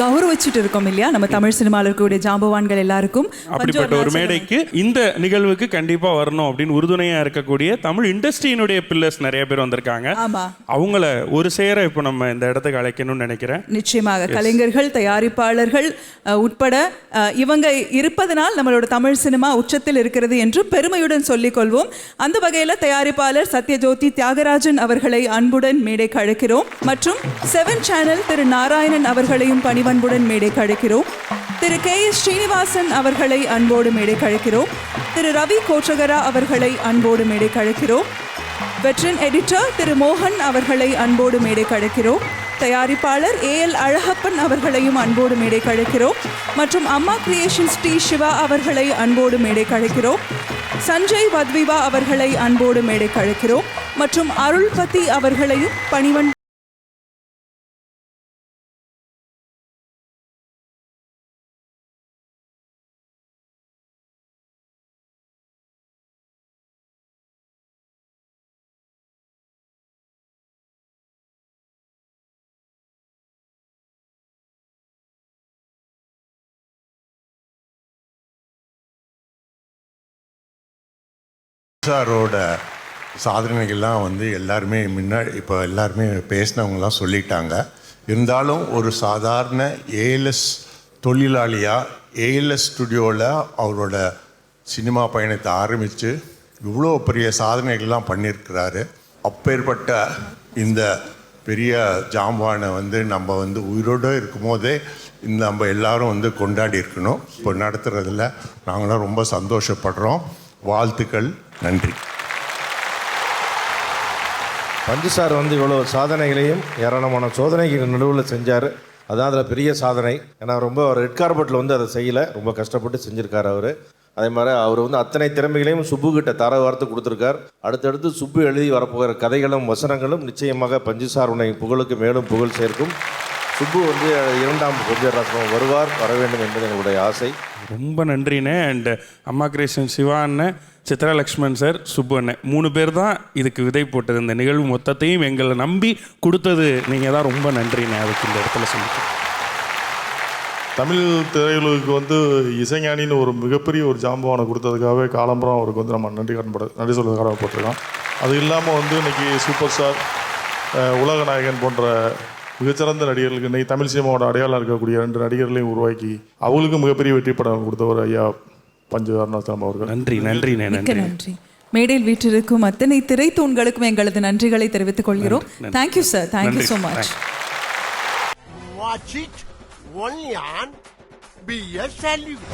கௌரவிச்சுட்டு இருக்கோம் இல்லையா? நம்ம தமிழ் சினிமாவில் இருக்கக்கூடிய ஜாம்பவான்கள் எல்லாருக்கும். அப்படிப்பட்ட ஒரு மேடைக்கு இந்த நிகழ்வுக்கு கண்டிப்பா வரணும் அப்படின்னு உறுதுணையா இருக்கக்கூடிய தமிழ் இண்டஸ்ட்ரியினுடைய பில்லர்ஸ் நிறைய பேர் வந்திருக்காங்க. அவங்கள ஒரு சேர இப்போ நம்ம இந்த இடத்துக்கு அழைக்கணும்னு நினைக்கிறேன். நிச்சயமாக. கலைஞர்கள் தயாரிப்பாளர்கள் உட்பட இவங்க இருப்பதனால் நம்மளோட தமிழ் சினிமா உச்சத்தில் இருக்கிறது என்று பெருமையுடன் சொல்லிக் கொள்வோம். அந்த வகையில் தயாரிப்பாளர் சத்யஜோதி தியாகராஜன் அவர்களை அன்புடன் மேடைக்கு அழைக்கிறோம். மற்றும் செவன் சேனல் திரு நாராயணன் அவர்களையும் பணிவன்புடன் மேடை அழைக்கிறோம் திரு கே எஸ் ஸ்ரீனிவாசன் அவர்களை அன்போடு மேடை அழைக்கிறோம் திரு ரவி கோச்சகரா அவர்களை அன்போடு மேடை அழைக்கிறோம் வெட்ரன் எடிட்டர் திரு மோகன் அவர்களை அன்போடு மேடை கழைக்கிறோம். தயாரிப்பாளர் ஏ எல் அழகப்பன் அவர்களையும் அன்போடு மேடை கழைக்கிறோம். மற்றும் அம்மா கிரியேஷன்ஸ் டி சிவா அவர்களை அன்போடு மேடை கழைக்கிறோம். சஞ்சய் வத்விவா அவர்களை அன்போடு மேடை கழைக்கிறோம். மற்றும் அருள்பதி அவர்களையும் பணிவன் சாரோட சாதனைகள்லாம் வந்து எல்லாருமே முன்னாடி இப்போ எல்லாருமே பேசினவங்கலாம் சொல்லிட்டாங்க. இருந்தாலும் ஒரு சாதாரண ஏஎல்எஸ் தொழிலாளியாக ஏஎல்எஸ் ஸ்டுடியோவில் அவரோட சினிமா பயணத்தை ஆரம்பித்து இவ்வளோ பெரிய சாதனைகள்லாம் பண்ணியிருக்கிறாரு அப்பேற்பட்ட இந்த பெரிய ஜாம்பானை வந்து நம்ம வந்து உயிரோடு இருக்கும்போதே இந்த நம்ம எல்லாரும் வந்து கொண்டாடி இருக்கணும். இப்போ நடத்துகிறதுல நாங்களாம் ரொம்ப சந்தோஷப்படுறோம். வாழ்த்துக்கள். நன்றி. பஞ்சு சார் வந்து இவ்வளோ சாதனைகளையும் ஏராளமான சோதனைகள் நடுவில் செஞ்சார். அதான் அதில் பெரிய சாதனை. ஏன்னா ரொம்ப ரெட் கார்பெட்டில் வந்து அதை செய்யலை. ரொம்ப கஷ்டப்பட்டு செஞ்சுருக்கார் அவர். அதே மாதிரி அவர் வந்து அத்தனை திறமைகளையும் சுப்பு கிட்ட தர வார்த்தை கொடுத்துருக்கார். அடுத்தடுத்து சுப்பு எழுதி வரப்போகிற கதைகளும் வசனங்களும் நிச்சயமாக பஞ்சு சார் உன்னை புகழுக்கு மேலும் புகழ் சேர்க்கும். சுப்பு வந்து இரண்டாம் கொஞ்சராசனம் வருவார் வர வேண்டும் என்பது என்னுடைய ஆசை. ரொம்ப நன்றிண்ணே அண்ட் அம்மா கிரேஷன் சிவா அண்ணன் சித்ரா லக்ஷ்மண் சார் சுப்பு அண்ணன். மூணு பேர் தான் இதுக்கு விதை போட்டது. இந்த நிகழ்வு மொத்தத்தையும் எங்களை நம்பி கொடுத்தது. நீங்கள் தான் ரொம்ப நன்றிண்ணே அதுக்கு இந்த இடத்துல சொல்லிட்டு. தமிழ் திரையுலகுக்கு வந்து இசைஞானின்னு ஒரு மிகப்பெரிய ஒரு ஜாம்பவானை கொடுத்ததுக்காகவே காலம்பரம் அவருக்கு வந்து நம்ம நன்றி கடன்பட நன்றி சொல்ல கடமைப்பட்டிருக்கோம் அது இல்லாமல் வந்து இன்னைக்கு சூப்பர் ஸ்டார் உலக நாயகன் போன்ற மிகச்சிறந்த நடிகர்களுக்கு இன்னைக்கு தமிழ் சினிமாவோட அடையாளம் இருக்கக்கூடிய ரெண்டு நடிகர்களையும் உருவாக்கி அவங்களுக்கும் மிகப்பெரிய வெற்றி படம் கொடுத்தவர் ஐயா பஞ்சு அருணாச்சலம் அவர்கள். நன்றி நன்றி நன்றி. மேடையில் வீற்றிருக்கும் அத்தனை திரைத்தூண்களுக்கும் எங்களது நன்றிகளை தெரிவித்துக் கொள்கிறோம். Thank you sir thank you. So much Watch it. Only on BS Salute.